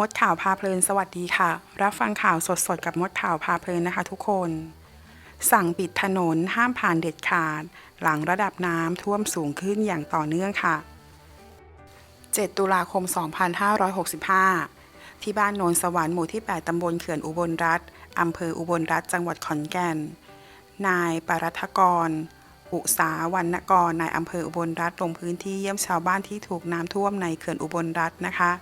มดข่าวพาเพลินสวัสดีค่ะ รับฟังข่าวสดๆ กับมดข่าวพาเพลินนะคะทุกคน สั่งปิดถนนห้ามผ่านเด็ดขาด หลังระดับน้ำท่วมสูงขึ้นอย่างต่อเนื่องค่ะ 7 ตุลาคม 2565 ที่บ้านโนนสวรรค์หมู่ที่ 8 ตำบลเขื่อนอุบลรัฐอำเภออุบลรัฐจังหวัดขอนแก่น นายปรัฐกร อุสาวันกรนายอำเภออุบลรัฐลงพื้นที่เยี่ยมชาวบ้านที่ถูกน้ำท่วมในเขื่อนอุบลรัฐนะคะ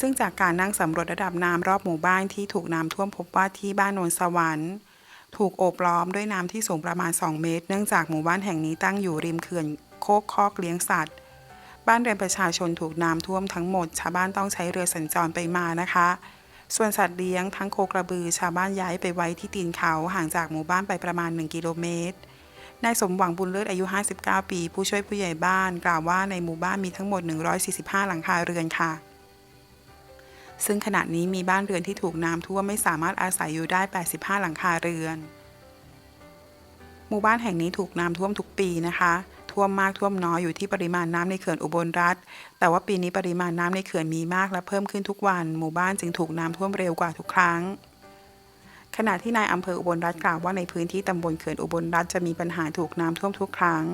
ซึ่งจากการนั่งสำรวจระดับน้ำรอบหมู่บ้านที่ถูกน้ำท่วมพบว่าที่บ้านโนนสวรรค์ ถูกโอบล้อมด้วยน้ำที่สูงประมาณ 2 เมตร เนื่องจากหมู่บ้านแห่งนี้ตั้งอยู่ริมเขื่อนโคกคอกเลี้ยงสัตว์ บ้านเรือนประชาชนถูกน้ำท่วมทั้งหมด ชาวบ้านต้องใช้เรือสัญจรไปมานะคะ ส่วนสัตว์เลี้ยงทั้งโคกระบือ ชาวบ้านย้ายไปไว้ที่ตีนเขาห่างจากหมู่บ้านไปประมาณ 1 กิโลเมตรนายสมหวังบุญเลิศอายุ 59 ปี ผู้ช่วยผู้ใหญ่บ้าน กล่าวว่าในหมู่บ้านมีทั้งหมด 145 หลังคาเรือนค่ะ ซึ่งขณะนี้มีบ้านเรือนที่ถูกน้ำท่วมไม่สามารถอาศัยอยู่ได้ 85 หลังคาเรือน หมู่บ้านแห่งนี้ถูกน้ำท่วมทุกปีนะคะ ท่วมมากท่วมน้อยอยู่ที่ปริมาณน้ำในเขื่อนอุบลรัฐ แต่ว่าปีนี้ปริมาณน้ำในเขื่อนมีมากและเพิ่มขึ้นทุกวัน หมู่บ้านจึงถูกน้ำท่วมเร็วกว่าทุกครั้งขณะที่นายอำเภออุบลรัฐกล่าวว่าในพื้นที่ตำบลเขื่อนอุบลรัฐจะมีปัญหาถูกน้ำท่วมทุกครั้ง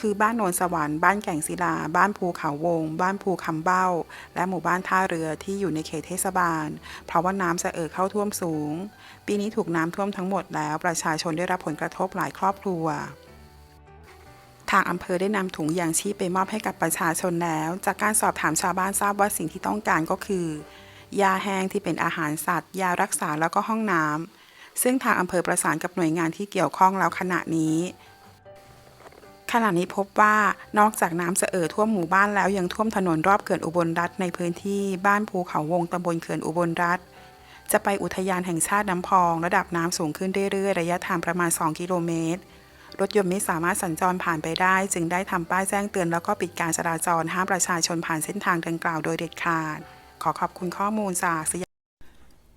คือบ้านโนนสวรรค์บ้านแก่งศิลา บ้านภูเขาวง บ้านภูคำเบ้า และหมู่บ้านท่าเรือที่อยู่ในเขตเทศบาล เพราะว่าน้ำจะเอ่อเข้าท่วมสูง ปีนี้ถูกน้ำท่วมทั้งหมดแล้วประชาชนได้รับผลกระทบหลายครอบครัวทางอำเภอได้นำถุงยางชีพไปมอบให้กับประชาชนแล้ว จากการสอบถามชาวบ้านทราบว่าสิ่งที่ต้องการก็คือ ยาแห้งที่เป็นอาหารสัตว์ ยารักษาแล้วก็ห้องน้ำซึ่งทางอำเภอประสานกับหน่วยงานที่เกี่ยวข้องแล้วขณะนี้ ขณะนี้พบว่านอกจากน้ำจะเอ่อท่วมหมู่บ้านแล้วยังท่วมถนนรอบเขื่อนอุบลรัฐในพื้นที่บ้านภูเขาวงตำบลเขื่อนอุบลรัฐ จะไปอุทยานแห่งชาติน้ำพอง ระดับน้ำสูงขึ้นเรื่อยๆ ระยะทางประมาณ 2 กิโลเมตร รถยนต์ไม่สามารถสัญจรผ่านไปได้ จึงได้ทำป้ายแจ้งเตือนแล้วก็ปิดการจราจรห้ามประชาชนผ่านเส้นทางดังกล่าวโดยเด็ดขาด ขอขอบคุณข้อมูลจากสย